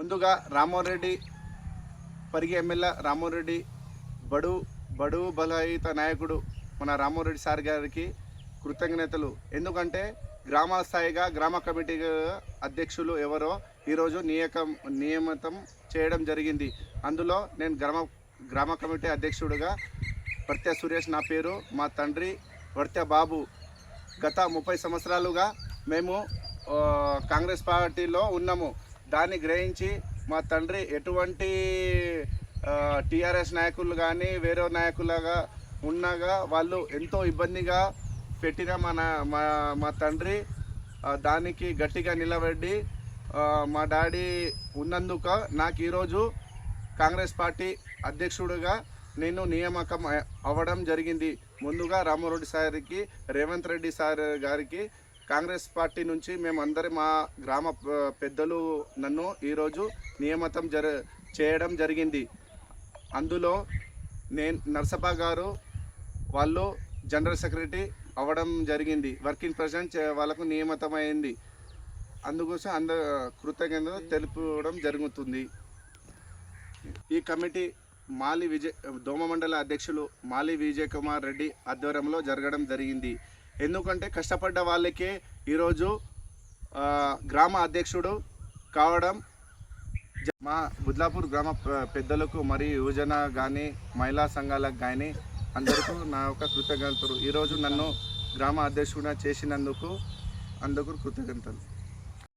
ముందుగా రామ్మోహన్ రెడ్డి పరిగి ఎమ్మెల్యే రామ్మోహన్ రెడ్డి బడు బడు బలహిత నాయకుడు మన రామ్మోహన్ రెడ్డి సార్ గారికి కృతజ్ఞతలు. ఎందుకంటే గ్రామ స్థాయిగా గ్రామ కమిటీ అధ్యక్షులు ఎవరో ఈరోజు నియకం నియమితం చేయడం జరిగింది. అందులో నేను గ్రామ గ్రామ కమిటీ అధ్యక్షుడిగా వర్త్య సురేష్ నా పేరు మా తండ్రి వర్త్య బాబు. గత ముప్పై సంవత్సరాలుగా మేము కాంగ్రెస్ పార్టీలో ఉన్నాము. దాన్ని గ్రహించి మా తండ్రి ఎటువంటి టీఆర్ఎస్ నాయకులు కానీ వేరే నాయకులుగా ఉన్నగా వాళ్ళు ఎంతో ఇబ్బందిగా పెట్టిన మన మా మా తండ్రి దానికి గట్టిగా నిలబడి మా డాడీ ఉన్నందుకు నాకు ఈరోజు కాంగ్రెస్ పార్టీ అధ్యక్షుడిగా నేను నియామకం అవ్వడం జరిగింది. ముందుగా రామారెడ్డి సార్కి రేవంత్ రెడ్డి సార్ గారికి కాంగ్రెస్ పార్టీ నుంచి మేమందరి మా గ్రామ పెద్దలు నన్ను ఈరోజు నియమితం జర చేయడం జరిగింది. అందులో నేను నర్సప్ప గారు వాళ్ళు జనరల్ సెక్రటరీ అవ్వడం జరిగింది. వర్కింగ్ ప్రెసిడెంట్ వాళ్ళకు వాళ్ళకు నియమితమైంది. అందుకోసం అంద కృతజ్ఞత తెలుపడం జరుగుతుంది. ఈ కమిటీ మాలి విజయ్ దోమ మండల అధ్యక్షులు మాలి విజయ్ కుమార్ రెడ్డి ఆధ్వర్యంలో జరగడం జరిగింది. ఎందుకంటే కష్టపడ్డ వాళ్ళకే ఈరోజు గ్రామ అధ్యక్షుడు కావడం జ- మా బుద్లాపూర్ గ్రామ పెద్దలకు మరియు యువజన కానీ మహిళా సంఘాలకు కానీ అందరికీ నా యొక్క కృతజ్ఞతలు. ఈరోజు నన్ను గ్రామ అధ్యక్షుడిగా చేసినందుకు అందుకు కృతజ్ఞతలు.